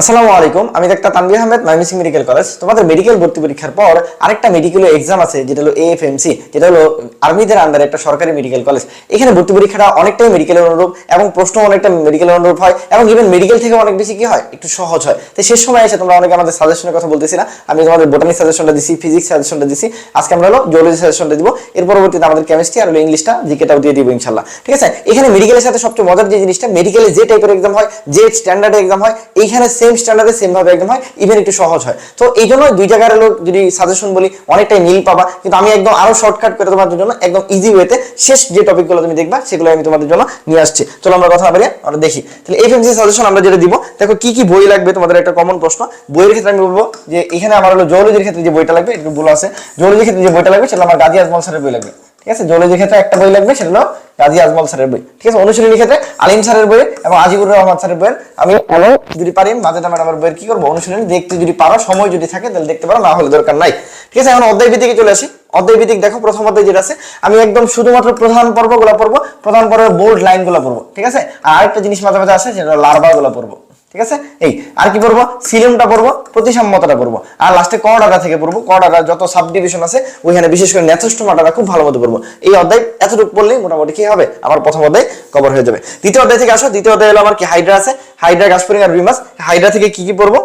আসসালামু আলাইকুম, আমি doctor Tanvir Ahmed Mymensingh medical college. তোমাদের মেডিকেল ভর্তি পরীক্ষার পর আরেকটা মেডিকেল এক্সাম আছে, যেটা হলো এএফএমসি যেটা হলো আর্মিদের আন্ডারে একটা সরকারি মেডিকেল কলেজ এখানে ভর্তি পরীক্ষাটা অনেকটাই মেডিকেলের অনুরূপ এবং প্রশ্ন অনেকটা মেডিকেলের অনুরূপ হয় এবং ইভেন মেডিকেল থেকে অনেক বেশি কি হয়, একটু সহজ হয়। তো শেষ সময় এসে তোমরা অনেকে আমাদের সাজেশনের কথা বলতেছি না, আমি তোমাদের বোটানি সাজেশনটা দিছি ফিজিক্স সাজেশনটা দিছি, আজকে আমরা হলো জিওলজি সাজেশনটা দিব। এর পরবর্তীতে আমাদের কেমিস্ট্রি আর ইংলিশটা জিকেটাও দিয়ে দিব ইনশাল্লাহ। ঠিক আছে? এখানে মেডিকেলের সাথে সবচেয়ে মজার যে জিনিসটা মেডিকেলে যে টাইপের এক্সাম হয়, যে স্ট্যান্ডার্ডে এক্সাম হয়, এইখানে সেম স্ট্যান্ডার্ডে সেম ভাবে একদম হয় ইভেন একটু সহজ হয়। তো এই জন্য দুই জায়গার লোক যদি সাজেশন বলি, অনেকটাই মিল পাবা। কিন্তু আমি একদম আরও শর্টকাট করে তোমাদের জন্য, একদম ইজি ওয়েতে শেষ যে টপিকগুলো তুমি দেখবা সেগুলো আমি তোমাদের জন্য নিয়ে আসছি। চলো আমরা কথা বলি আমরা দেখি। তাহলে এফএমসি সাজেশন আমরা যেটা দিব, দেখো কি কি বই লাগবে তোমাদের একটা কমন প্রশ্ন। বইয়ের ক্ষেত্রে আমি বলব যে এখানে আমার হলো জুওলজির ক্ষেত্রে যে বইটা লাগবে, একটু ভুল আছে। জুওলজির ক্ষেত্রে যে বইটা লাগবে, সেটা আমার গাজী আজমল স্যারের বই লাগবে। ঠিক আছে? জুওলজির ক্ষেত্রে একটা বই লাগবে সেটা হলো গাজী আজমল স্যারের বই। ঠিক আছে? অনুশীলনীর ক্ষেত্রে আলিম স্যারের বই এবং আজিবুর রহমান স্যারের বইয়ের আমি এবং যদি পারি মাঝে ম্যাডামের বইয়ের কি করব? অনুশীলনী দেখতে যদি পারো সময় যদি থাকে তাহলে দেখতে পারো না হলে দরকার নাই। ঠিক আছে? এখন অধ্যায় ভিত্তিকে চলে আসি। অধ্যায় ভিত্তিক দেখো প্রথম অধ্যায় যেটা আছে। আমি একদম শুধুমাত্র প্রধান পর্বগুলো পড়ব প্রধান পর্বের বোল্ড লাইনগুলো পড়ব। ঠিক আছে? আর আরেকটা জিনিস মাঝে মাঝে আছে সেটা লার্ভাগুলো পড়ব। ঠিক আছে? এই, আর কি পড়ব? সিলিমটা পড়ব প্রতিসাম্যতাটা পড়ব। আর লাস্টে কডাটা থেকে পড়ব? কডাটা যত সাব ডিভিশন আছে, ওইখানে বিশেষ করে ন্যাথোস্টোমাটাটা খুব ভালো মতো পড়ব। এই অধ্যায় এতটুকু পড়লেই মোটামুটি কি হবে? আমার প্রথম অধ্যায় কভার হয়ে যাবে। দ্বিতীয় অধ্যায় থেকে আসো। দ্বিতীয় অধ্যায় হলো আমার কি হাইড্রা আছে? হাইড্রা গাসপুরিং আর রিমাস হাইড্রা থেকে কি কি পড়ব?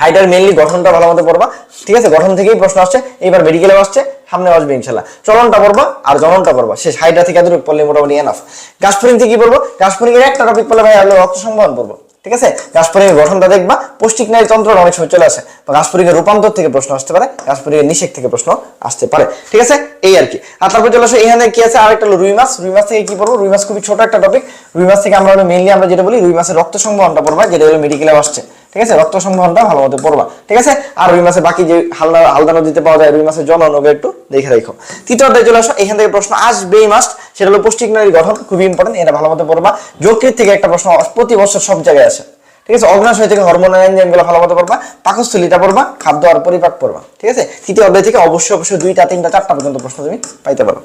হাইডার মেনলি গঠনটা ভালো মতো পড়বা। ঠিক আছে? গঠন থেকেই প্রশ্ন আসছে। এবার মেডিকেলে আসছে। সামনে আসবে ইনশাল্লাহ চলনটা পড়বা আর জননটা পড়বা। শেষ। হাইড্রা থেকে এতটুকু পড়লে মোটামুটি এনাফ গাছপুরিং থেকে কি পড়ব? গাছপুরিং একটা টপিক পড়লে ভাই আমি রক্ত সংবহন পড়ব। ঠিক আছে? গাছপুরিং গঠনটা দেখবা, পৌষ্টিক নারী তন্ত্র অনেক সময় চলে আসে। বা গাছপুরিং রূপান্তর থেকে প্রশ্ন আসতে পারে গাছপুরিং নিষেধ নিষেক থেকে প্রশ্ন আসতে পারে। ঠিক আছে? এই আর কি। আর তারপর চলে আসে, এখানে কি আছে? আরেকটা হলো রুই মাছ। রুই মাছ থেকে কি পড়ব? রুই মাছ খুবই ছোট একটা টপিক রুই মাছ থেকে আমরা মেনলি আমরা যেটা বলি, রুই মাছের রক্ত সংবহনটা পড়বা, যেটা হলো মেডিকেলে আসছে। ঠিক আছে? রক্ত সংবহনটা ভালো মতো পড়বা। ঠিক আছে? আর রুই মাছের বাকি যে হালদা হালদা নদীতে পাওয়া যায় রুই মাছের জনন ওগুলো একটু দেখে রাখো। তৃতীয় অধ্যায় চলে আসো। এখান থেকে প্রশ্ন আসবেই মাস্ট সেটা হলো পুষ্টিক নারীর গঠন, খুবই ইম্পর্টেন্ট এটা ভালো মতো পড়বা। যকৃত থেকে একটা প্রশ্ন প্রতি বছর সব জায়গায় আসে। ঠিক আছে? অগ্নাশয় থেকে হরমোন এনজাইমগুলো ভালো মতো পড়বা। পাকস্থলীটা পড়বা, খাদ্য আর পরিপাক পড়বা। ঠিক আছে? তৃতীয় অধ্যায় থেকে অবশ্যই অবশ্যই দুইটা, তিনটা, চারটা পর্যন্ত প্রশ্ন তুমি পাইতে পারো।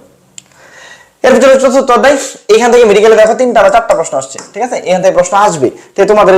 এর ভিতরে চতুর্থ অধ্যায়। এখান থেকে মেডিকেলে দেখো তিনটা বা চারটা প্রশ্ন আসছে, ঠিক আছে? এখান থেকে প্রশ্ন আসবে। তো তোমাদের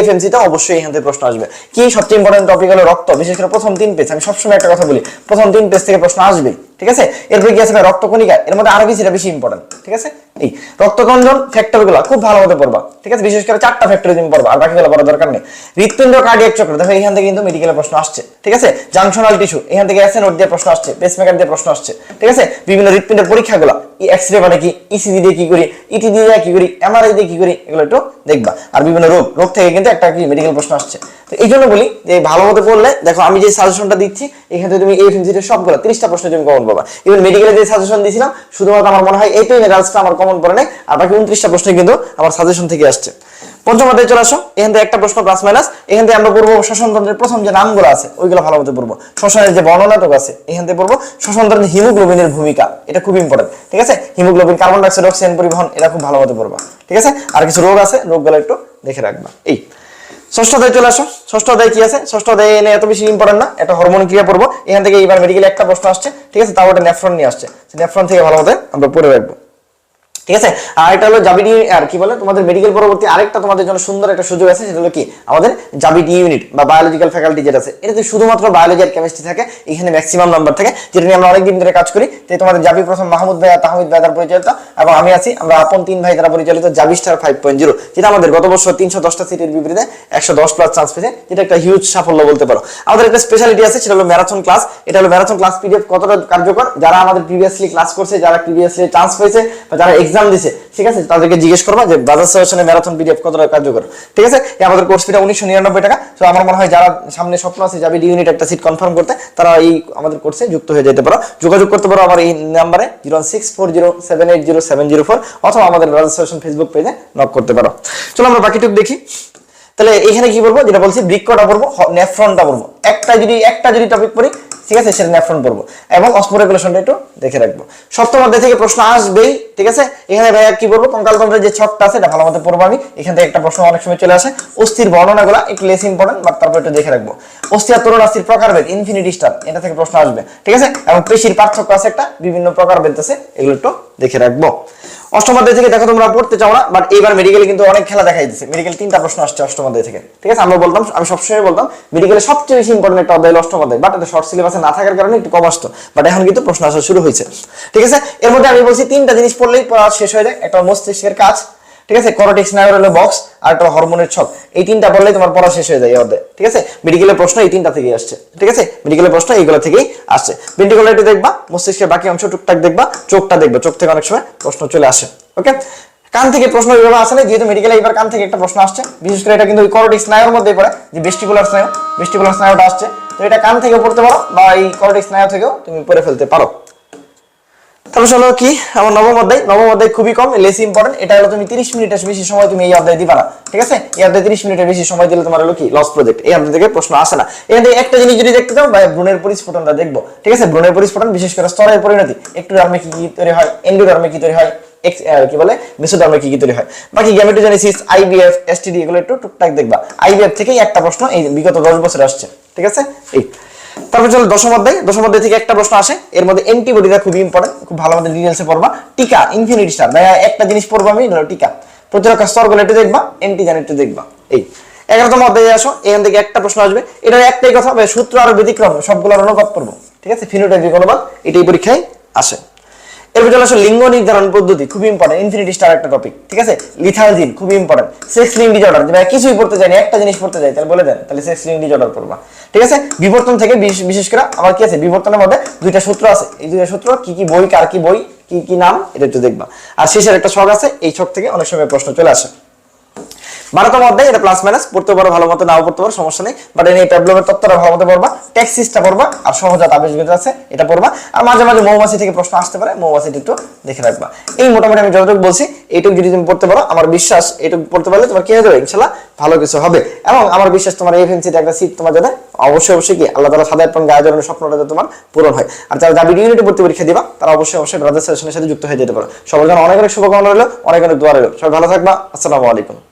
এফএমসি তে অবশ্যই এখান থেকে প্রশ্ন আসবে। কি সবচেয়ে ইম্পর্টেন্ট টপিক হলো রক্ত? বিশেষ করে প্রথম তিন পেজ আমি সবসময় একটা কথা বলি, প্রথম তিন পেজ থেকে প্রশ্ন আসবে, ঠিক আছে? এরপরে কি আছে রক্তকণিকা। এর মধ্যে আরও বেশিটা বেশি ইম্পর্টেন্ট ঠিক আছে? এই রক্তকঞ্জন ফ্যাক্টরগুলো খুব ভালো মতো পড়বা, ঠিক আছে? বিশেষ করে চারটা ফ্যাক্টরি তুমি পড়বা, আর বাকিগুলো পড়ার দরকার নেই। হৃৎপিণ্ড কার্ডিয়াক চক্র, দেখো এখান থেকে কিন্তু মেডিকেলের প্রশ্ন আসছে, ঠিক আছে? জাংশনাল টিস্যু এখান থেকে অ্যাসেনোড দিয়ে প্রশ্ন আসছে পেসমেকার দিয়ে প্রশ্ন আসছে, ঠিক আছে? বিভিন্ন হৃৎপিণ্ডের পরীক্ষাগুলো এক্সরে মানে কি? ইসিজি দিয়ে কি করি? ইটি দিয়ে কি করি? এমআরআই দিয়ে কি করি? এগুলো একটু দেখবা। আর বিভিন্ন রোগ রোগ থেকে কিন্তু একটা কি মেডিকেল প্রশ্ন আসছে। তো এই জন্য বলি যে ভালো মতো পড়লে, দেখো আমি যে সাজেশনটা দিচ্ছি, এখানে তুমি এই ফিজিটের সবগুলো, তিরিশটা প্রশ্ন তুমি কমন পাবা ইভেন মেডিকেলে যে সাজেশন দিয়েছিলাম শুধুমাত্র আমার মনে হয় এইটাই রেজাল্টসটা আমার কমন পড়ে নাই। আর বাকি উনত্রিশটা প্রশ্ন কিন্তু আমার সাজেশন থেকে আসছে। পঞ্চম অধ্যায়ে চলে আসো। এখান থেকে একটা প্রশ্ন প্লাস মাইনাস এখান থেকে আমরা পড়ব শ্বসনতন্ত্রের প্রথম যে নামগুলো আছে, ওইগুলো ভালো মতো পড়ব। শ্বসনের যে বর্ণনাটক আছে, এখান থেকে পড়ব। শ্বসনতন্ত্রের হিমোগ্লোবিনের ভূমিকা, এটা খুব ইম্পর্টেন্ট ঠিক আছে? হিমোগ্লোবিন কার্বন ডাইঅক্সাইড অক্সিজেন পরিবহন, এটা খুব ভালো মতো পড়বা, ঠিক আছে? আর কিছু রোগ আছে, রোগগুলো একটু দেখে রাখবা। এই, ষষ্ঠ অধ্যায় চলে আসো। ষষ্ঠ অধ্যায় কি আছে? ষষ্ঠ অধ্যায় এনে এত বেশি ইম্পর্টেন্ট না এটা হরমোন ক্রিয়া পড়ব। এখান থেকে এবার মেডিকেল একটা প্রশ্ন আসছে, ঠিক আছে? তাও ওটা নেফ্রন নিয়ে আসছে। নেফ্রন থেকে ভালো মতো আমরা পড়ে রাখব। ঠিক আছে? আর এটা হলো জাবিডি আর কি বলে, তোমাদের মেডিকেল পরবর্তী আরেকটা তোমাদের জন্য সুন্দর একটা সুযোগ আছে, সেটা হলো কি? আমাদের জাবিডি ইউনিট বা বায়োলজিক্যাল ফ্যাকাল্টি যেটা আছে, এটাতে শুধুমাত্র বায়োলজি আর কেমিস্ট্রি থাকে, এখানে ম্যাক্সিমাম নাম্বার থাকে, যেটা নিয়ে আমরা অনেকদিন ধরে কাজ করি। তাই তোমাদের জাবি প্রথম মাহমুদ ভাই আর তাহমিদ ভাই দ্বারা পরিচালিত, এবং আমি আছি, আমরা আপন তিন ভাই দ্বারা পরিচালিত জাবি স্টার ফাইভ পয়েন্ট জিরো যেটা আমাদের গত বছর তিনশো দশটা সিটের বিপরীতে একশো দশ প্লাস চান্স পেয়েছে, যেটা একটা হিউজ সাফল্য বলতে পারো। আমাদের একটা স্পেশালিটি আছে, সেটা হলো ম্যারাথন ক্লাস এটা হলো ম্যারাথন ক্লাস পিডিএফ কতটা কার্যকর? যারা আমাদের প্রিভিয়াসলি ক্লাস করছে, যারা প্রিভিয়াসলি চান্স পেয়েছে, বা যারা এক্সাম দিছে, ঠিক আছে? তাদেরকে জিজ্ঞেস করবা যে, বাজাজ সাজেশনে ম্যারাথন পিডিএফ কতটা কার্যকর? ঠিক আছে? আমাদের কোর্স ফিটা উনিশশো নিরানব্বই টাকা। তো আমার মনে হয় যারা সামনে স্বপ্ন আছে, যাবে ইউনিট একটা সিট কনফার্ম করতে, তারা এই আমাদের কোর্সে যুক্ত হয়ে যেতে পারো। যোগাযোগ করতে পারো আমার এই নাম্বারে zero six four zero seven eight zero seven zero four অথবা আমাদের বাজাজ সাজেশন ফেসবুক পেজে নক করতে পারো। চলো আমরা বাকিটুকু দেখি। তাহলে এখানে কি বলব? যেটা বলছি, বৃক্ষটা পড়ব নেফ্রনটা পড়ব একটা যদি একটা যদি টপিক পড়ি ঠিক আছে, সেটা নেফ্রন করব। এবং অস্পোরেগুলেশনটা একটু দেখে রাখব। সপ্তম অধ্যায় থেকে প্রশ্ন আসবেই, ঠিক আছে? এখানে ভাইয়া কি বলব? কঙ্কালতন্ত্রের যে ছকটা আছে, এটা ভালো মতো পড়ব আমি। এখান থেকে একটা প্রশ্ন অনেক সময় চলে আসে। অস্থির বর্ণনাগুলো একটু লেস ইম্পর্টেন্ট বাট তারপর একটু দেখে রাখব। অস্থি আর তরুণ অস্থির প্রকারভেদ ইনফিনিটি স্টার এটা থেকে প্রশ্ন আসবে, ঠিক আছে? এবং পেশির পার্থক্য আছে একটা, বিভিন্ন প্রকারভেদ আছে, এগুলো একটু দেখে রাখব। অষ্টম অধ্যায় থেকে দেখো তোমরা পড়তে চাও না বাট এইবার মেডিকেলে কিন্তু অনেক খেলা দেখাই দিচ্ছে মেডিকেল তিনটা প্রশ্ন আসছে অষ্টম অধ্যায় থেকে। ঠিক আছে? আমরা বলতাম, আমি সবসময় বলতাম মেডিকেলে সবচেয়ে বেশি ইম্পর্টেন্ট একটা অধ্যায় অষ্টমাধ্যায় বাট এটা শর্ট সিলেবাসে না থাকার কারণে একটু কম আসতো। বাট এখন কিন্তু প্রশ্ন আসা শুরু হয়েছে। ঠিক আছে? এর মধ্যে আমি বলছি, তিনটা জিনিস পড়লেই পড়া শেষ হয়ে যায়, একটা মস্তিষ্কের কাজ ঠিক আছে? করোটিক্স নায়র হলো বক্স আর একটা হরমোনের ছক। এই তিনটা পড়লেই তোমার পড়া শেষ হয়ে যায় অধ্যায় ঠিক আছে? মেডিকেলের প্রশ্ন এই তিনটা থেকেই আসছে। ঠিক আছে? মেডিকেলের প্রশ্ন এইগুলো থেকেই আসছে। ভেন্টিকুলারটি দেখবা, মস্তিষ্কের বাকি অংশ টুকটাক দেখবা, চোখটা দেখবা। চোখ থেকে অনেক সময় প্রশ্ন চলে আসে। ওকে কান থেকে প্রশ্ন এইভাবে আসে না যেহেতু মেডিকেলে এবার কান থেকে একটা প্রশ্ন আসছে। বিশেষ করে এটা কিন্তু ওই করোটিক্স স্নায়ুর মধ্যে পড়ে, যে ভেস্টিকুলার স্নায়ু ভেস্টিকুলার স্নায়ুটা আসছে। তো এটা কান থেকে পড়তে পারো বা এই করোটিক্স স্নায়ু থেকেও তুমি পড়ে ফেলতে পারো। তারপর চলো কি? আমার নবম অধ্যায়। নবম অধ্যায় খুবই কম লেস ইম্পর্টেন্ট এটা হলো তুমি 30 মিনিটের বেশি সময় তুমি এই অধ্যায় দিবা না, ঠিক আছে? এই অধ্যায় 30 মিনিটের বেশি সময় দিলে তোমার হলো কি? লস প্রজেক্ট এই অধ্যায় থেকে প্রশ্ন আসে না। এখান থেকে একটা জিনিস যদি দেখতে চাও বা ভ্রূণের পরিস্ফুটনটা দেখব, ঠিক আছে? ভ্রূণের পরিস্ফুটন, বিশেষ করে স্তরের পরিণতি। একটু ডার্মে কি কি তৈরি হয়? এন্ডোডার্মে কি তৈরি হয়? কি বলে? মেসোডার্মে কি কি তৈরি হয়? বাকি গ্যামেটোজেনেসিস আইবিএফ এসটিডি এগুলো একটু টুকটাক দেখবা। আইবিএফ থেকেই একটা প্রশ্ন, এই বিগত 10 বছর আসছে, ঠিক আছে? এই। তারপর চলো দশম অধ্যায়। দশম অধ্যায় থেকে একটা প্রশ্ন আসে। এর মধ্যে অ্যান্টিবডিটা খুবই ইম্পর্টেন্ট খুব ভালো মতো ডিটেলসে পড়বা। টিকা ইনফিনিটি স্টার একটা জিনিস পড়বা আমি টিকা। প্রতিরক্ষা স্তরগুলো একটু দেখবা অ্যান্টিজেন একটু দেখবা। এই, এগারোতম অধ্যায়ে আসো, এখান থেকে একটা প্রশ্ন আসবে। এটার একটাই কথা ভাই সূত্র আর ব্যতিক্রম, সবগুলোর অনুবাদ করব ঠিক আছে? ফিনোটাইপিক অনুবাদ এটাই পরীক্ষায় আসে। এরপর চলে আসো লিঙ্গ নির্ধারণ পদ্ধতি খুবই ইম্পর্টেন্ট ইনফিনিটি স্টার একটা টপিক ঠিক আছে? লিথালজিন খুবই ইম্পর্টেন্ট সেক্স লিঙ্ক ডিজর্ডার ভাই কিছুই পড়তে জানি একটা জিনিস পড়তে যাই তাহলে বলে দেন, তাহলে সেক্স লিঙ্ক ডিজর্ডার পড়বা, ঠিক আছে? বিবর্তন থেকে বিশ- বিশেষ করে আমার কি আছে? বিবর্তনের মধ্যে দুইটা সূত্র আছে, এই দুইটা সূত্র কি কি বই, কার কি বই, কি কি নাম, এটা একটু দেখবা। আর শেষের একটা শখ আছে, এই ছক থেকে অনেক সময় প্রশ্ন চলে আসে। বারোতম অধ্যায় এটা প্লাস মাইনাস পড়তে পারো, ভালো মতো নাও পড়তে পারো, সমস্যা নেই। বাট এই প্যাবলমের তত্ত্বটা ভালো মতো পড়বা ট্যাক্সিসটা পড়বা, আর সহজাত আবেশগত আছে, এটা পড়বা। আর মাঝে মাঝে মৌমাছি থেকে প্রশ্ন আসতে পারে, মৌমাছিটা একটু দেখে রাখবা। এই মোটামুটি আমি যতটুকু বলছি, এইটুকু যদি তুমি পড়তে পারো, আমার বিশ্বাস এইটুকু পড়তে পারলে তোমার কি হয়ে যাবে? ইনশাল্লাহ ভালো কিছু হবে। এবং আমার বিশ্বাস তোমার এফএনসিতে একটা সিট তোমার যাতে অবশ্যই অবশ্যই কি আল্লাহ তালা সাদা এবং গায়ে জড়ানোর স্বপ্নটা তোমার পূরণ হয়। আর যারা দাবি ইউনিটি ভর্তি পরীক্ষা দিবা, তারা অবশ্যই অবশ্যই ব্রাদার সেশনের সাথে যুক্ত হয়ে যেতে পারো। সবার জন্য অনেক অনেক শুভকামনা রইল, অনেক অনেক দোয়া রইল। সবাই ভালো থাকবা, আসসালামু আলাইকুম।